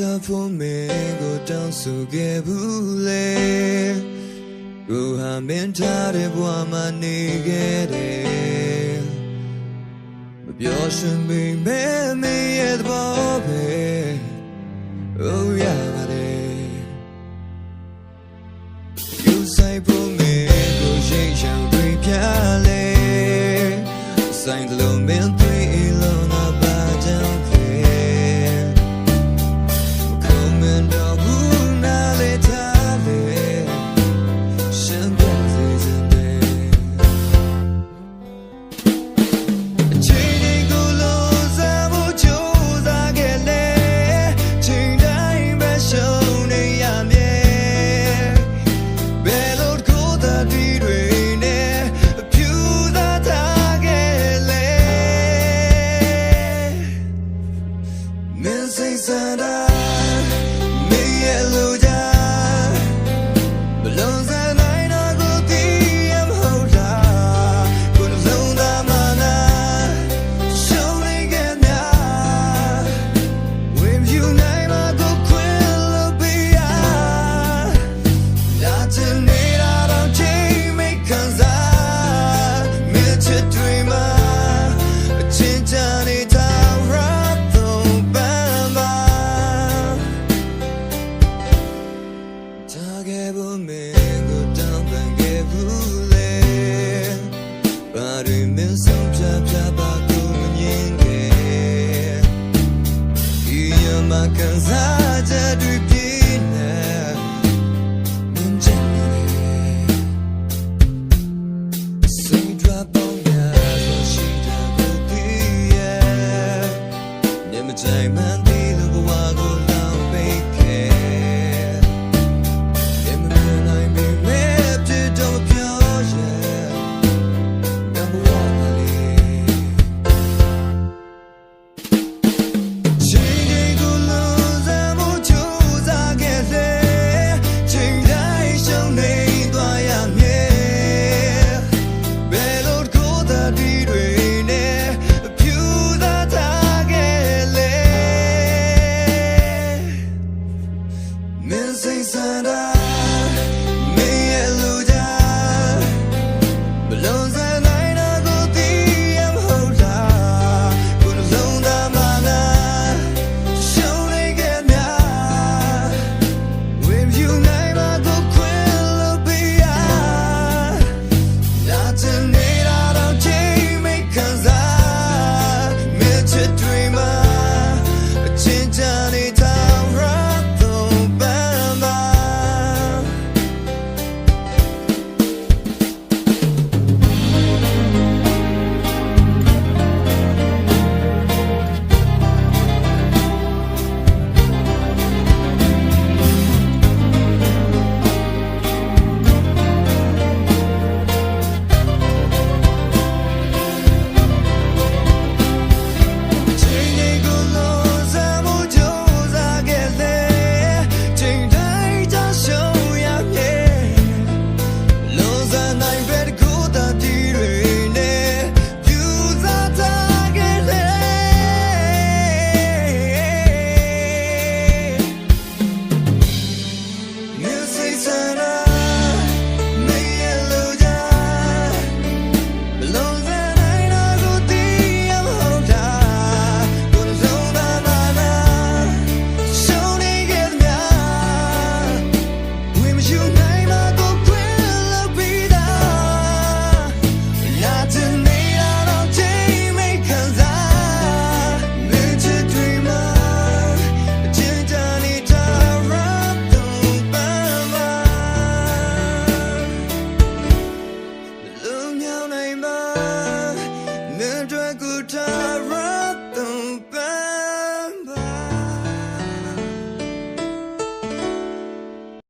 စားဖို့မင်းကိုတောင်းဆိုခဲ့ဘူးလေကိုဟာမင်းထားတဲ့ဘဝမှာနေခဲ့တယ်မပြောရှင်မိမဲမင်းရဲ့သဘောပဲ Oh yeah ပါတယ်ယူဆိုင်ဖို့မင်းကိုရှိန်ချောင်တွေ့ပြလေဆိုင်တလုံးမင်း season. saja dudine Mensaj sana time.